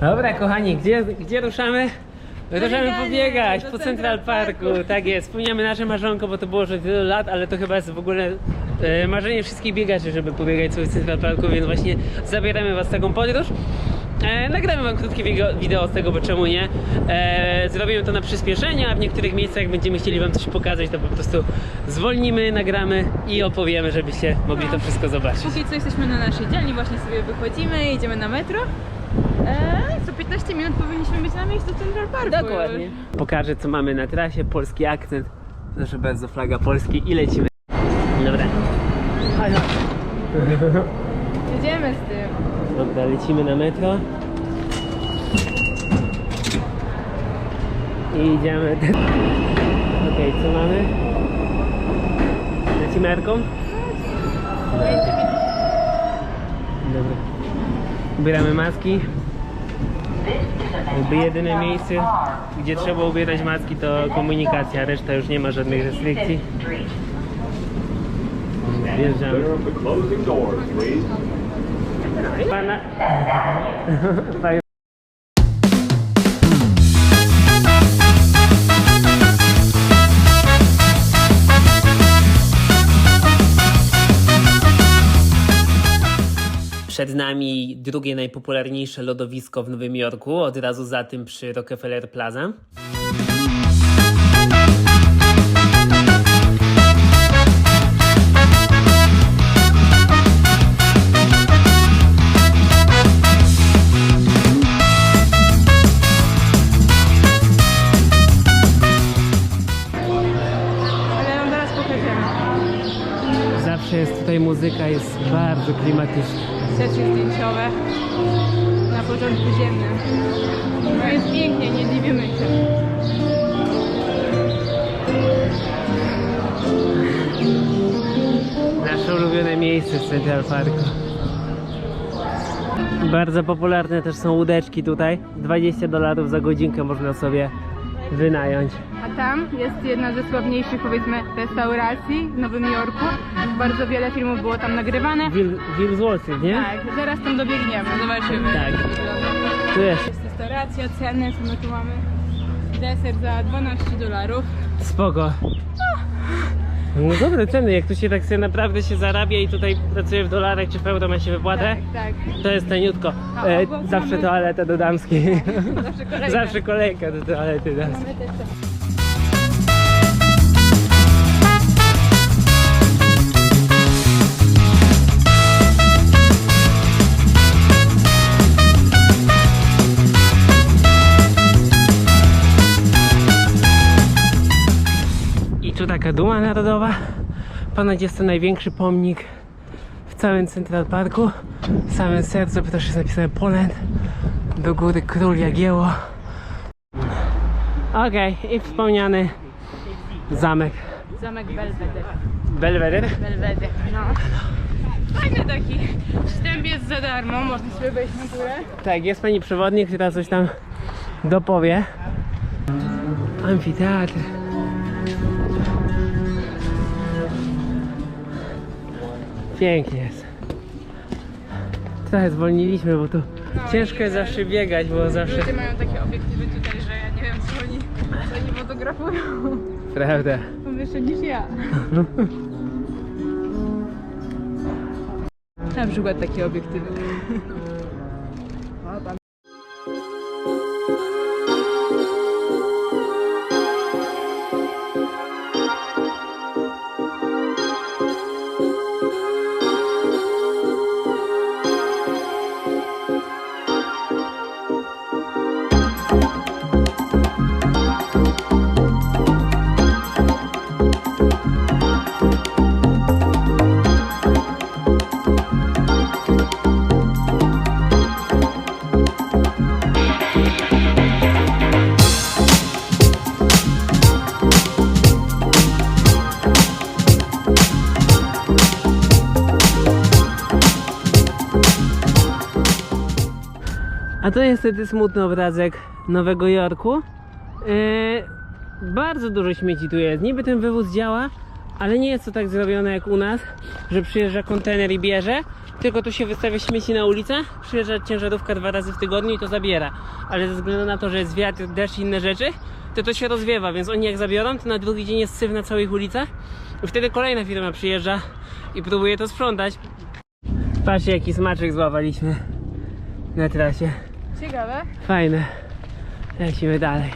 Dobra, kochani, gdzie, gdzie ruszamy? Ruszamy pobiegać po Central Parku. Tak jest, spełniamy nasze marzonko, bo to było już od wielu lat, ale to chyba jest w ogóle e, marzenie wszystkich biegaczy, żeby pobiegać sobie w Central Parku, więc właśnie zabieramy was w taką podróż. E, nagramy wam krótkie wideo, z tego, bo czemu nie. E, zrobimy to na przyspieszenie, a w niektórych miejscach jak będziemy chcieli wam coś pokazać, to po prostu zwolnimy, nagramy i opowiemy, żebyście mogli to wszystko zobaczyć. Póki co jesteśmy na naszej dzielni, właśnie sobie wychodzimy, jedziemy na metro. Eee, co 15 minut powinniśmy być na miejscu Central Parku. Dokładnie. Pokażę co mamy na trasie, polski akcent, proszę bardzo, flaga Polski i lecimy. Dobra. Jedziemy z tym. Dobra, lecimy na metro. I idziemy. Okej, co mamy? Lecimy Erką? Dobra. Ubieramy maski. Jakby jedyne miejsce, gdzie trzeba ubierać maski to komunikacja, reszta już nie ma żadnych restrykcji. Wjeżdżamy. Przed nami drugie najpopularniejsze lodowisko w Nowym Jorku, od razu za tym przy Rockefeller Plaza. Muzyka, jest bardzo klimatyczna. Sesje zdjęciowe na porządku dziennym. No jest pięknie, nie dziwimy się. Nasze ulubione miejsce w Central Parku. Bardzo popularne też są łódeczki tutaj. 20 dolarów za godzinkę można sobie wynająć. A tam jest jedna ze sławniejszych, powiedzmy, restauracji w Nowym Jorku. Bardzo wiele filmów było tam nagrywane. Will, Will z Wall Street, nie? Tak, zaraz tam dobiegniemy, zobaczymy. Tak. Tu jest. Jest restauracja, ceny, co my tu mamy? Deser za 12 dolarów. Spoko. No dobre ceny, jak tu się tak sobie naprawdę się zarabia i tutaj pracuje w dolarach czy w euro ma się wypłatę, Tak, tak. to jest taniutko. E, obok zawsze toaleta do damskiej. Zawsze kolejka. Zawsze kolejka do toalety damskiej. Mamy też te- Duma narodowa. Ponoć jest to największy pomnik w całym Central Parku. W samym sercu też jest napisane Poland. Do góry król Jagiełło. Okej, i wspomniany zamek Zamek Belvedere. Belvedere. Belvedere, no. Fajny taki. Wstęp jest za darmo, można sobie wejść na górę. Tak, jest pani przewodnik, która coś tam dopowie. Amfiteatr. Pięknie jest. Trochę zwolniliśmy, bo tu ciężko jest zawsze biegać, bo zawsze... Ludzie mają takie obiektywy tutaj, że ja nie wiem co oni, co oni fotografują. Prawda. Są jeszcze niż ja. Na przykład takie obiektywy. A to niestety smutny obrazek Nowego Jorku. Yy, bardzo dużo śmieci tu jest. Niby ten wywóz działa, ale nie jest to tak zrobione jak u nas, że przyjeżdża kontener i bierze, tylko tu się wystawia śmieci na ulicę, przyjeżdża ciężarówka dwa razy w tygodniu i to zabiera. Ale ze względu na to, że jest wiatr, deszcz i inne rzeczy, to to się rozwiewa, więc oni jak zabiorą, to na drugi dzień jest syf na całych ulicach i wtedy kolejna firma przyjeżdża i próbuje to sprzątać. Patrzcie jaki smaczek złapaliśmy na trasie. Ciekawe. Fajne. Lecimy dalej.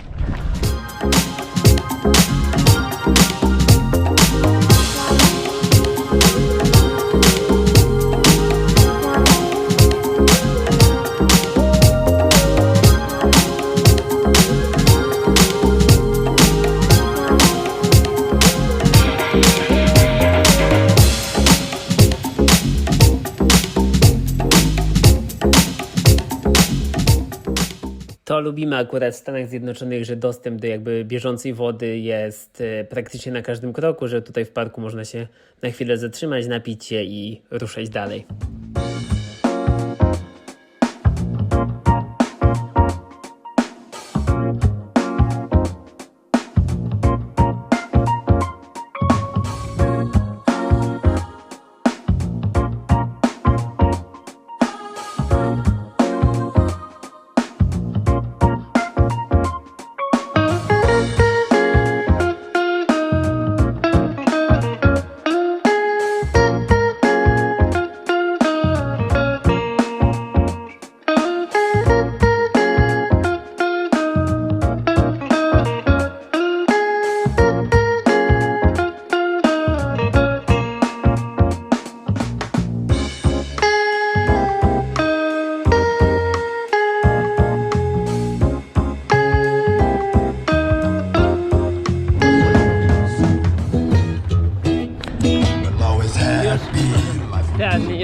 To lubimy akurat w Stanach Zjednoczonych, że dostęp do jakby bieżącej wody jest e, praktycznie na każdym kroku, że tutaj w parku można się na chwilę zatrzymać, napić się i ruszać dalej.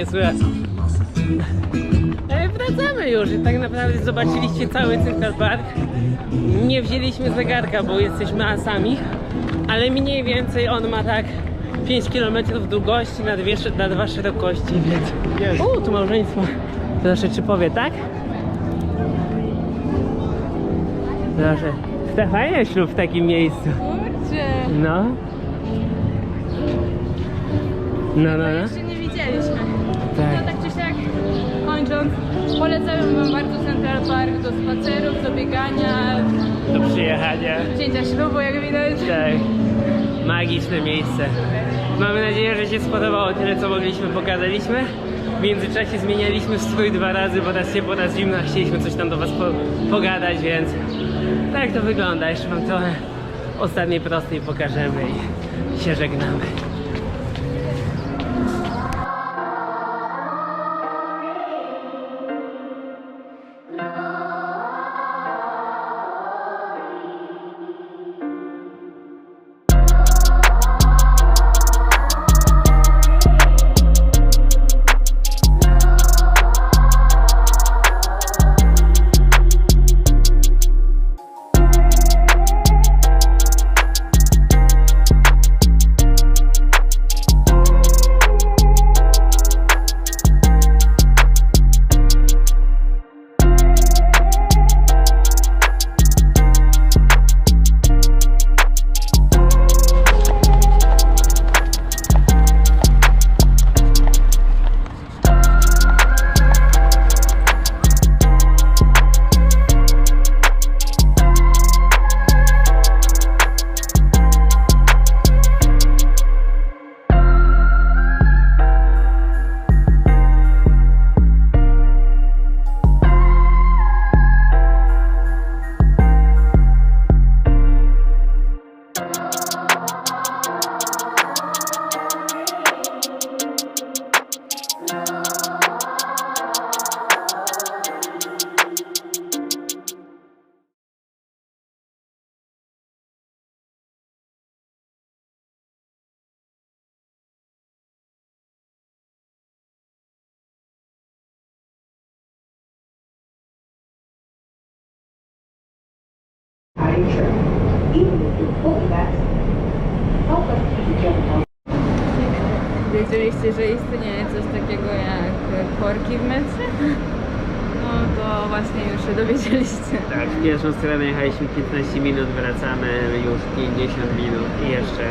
Słychać. E, Wracamy już i tak naprawdę zobaczyliście cały Central Park. Nie wzięliśmy zegarka, bo jesteśmy asami, ale mniej więcej on ma tak 5 km długości na, dwie, na dwa szerokości, więc... U, tu małżeństwo. Proszę, czy powie tak? Proszę. To fajny ślub w takim miejscu. Kurczę. No. No, no, No kończąc, polecamy Wam bardzo Central Park do spacerów, do biegania, Do przyjechania. wzięcia ślubu, jak widać. Tak. Magiczne miejsce. Mamy nadzieję, że się spodobało tyle, co mogliśmy, pokazaliśmy. W międzyczasie zmienialiśmy strój dwa razy, bo raz ciepło, raz zimno, chcieliśmy coś tam do Was po pogadać, więc tak to wygląda. Jeszcze Wam trochę ostatniej prostej pokażemy i się żegnamy. Nature, even if you're fully vaccinated. Help us keep each other healthy. Wiedzieliście, że istnieje coś takiego jak korki w metrze? No to właśnie już się dowiedzieliście. Tak, w pierwszą stronę jechaliśmy 15 minut, wracamy już 50 minut i jeszcze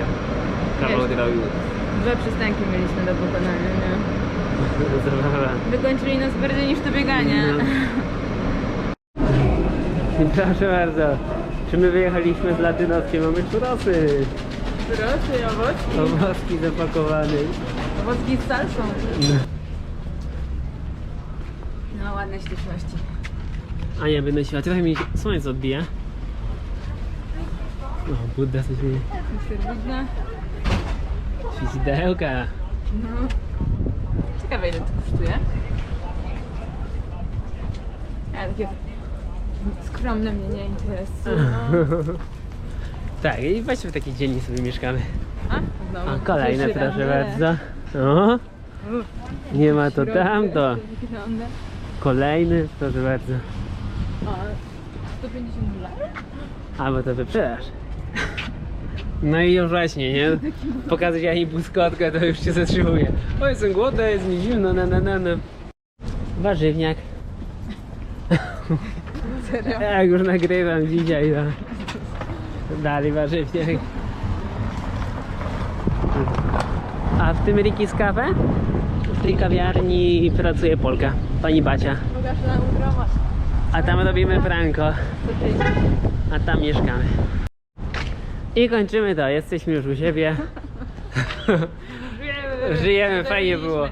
kawał Jeszcze. drogi. Dwa przystanki mieliśmy do pokonania, nie? zabawa. Wykończyli nas bardziej niż to bieganie. No. Proszę bardzo. Czy my wyjechaliśmy z Latynowskiem? Mamy czurosy. Wyrosły owocki. Owocki zapakowane. Owocki z salsą. No, ładne śliczności. A nie, będę siła. Trochę mi słońce odbija. O, Budda coś mi Serwidna. świecidełka. No. Ciekawe ile to kosztuje. Ja takie skromne mnie nie interesują. Tak, i właśnie w takiej dzielni sobie mieszkamy. A? Znowu. A kolejne Pierwszy raz, proszę bardzo. O, nie ma to Środek tamto. wygląda. Kolejny, proszę bardzo. O, 150 dolarów? A, bo to wyprzedaż. No i już właśnie, nie? Pokazać ani błyskotkę, to już się zatrzymuje. O, jestem głodny, jest mi zimno, na na na na. Warzywniak. Serio? Jak już nagrywam dzisiaj, no. Dalej warzywniak. A w tym Ricky's Cafe? W tej kawiarni pracuje Polka, pani Bacia. Nam. A tam robimy franko, a tam mieszkamy. I kończymy to, jesteśmy już u siebie. Żyjemy, Żyjemy, fajnie było.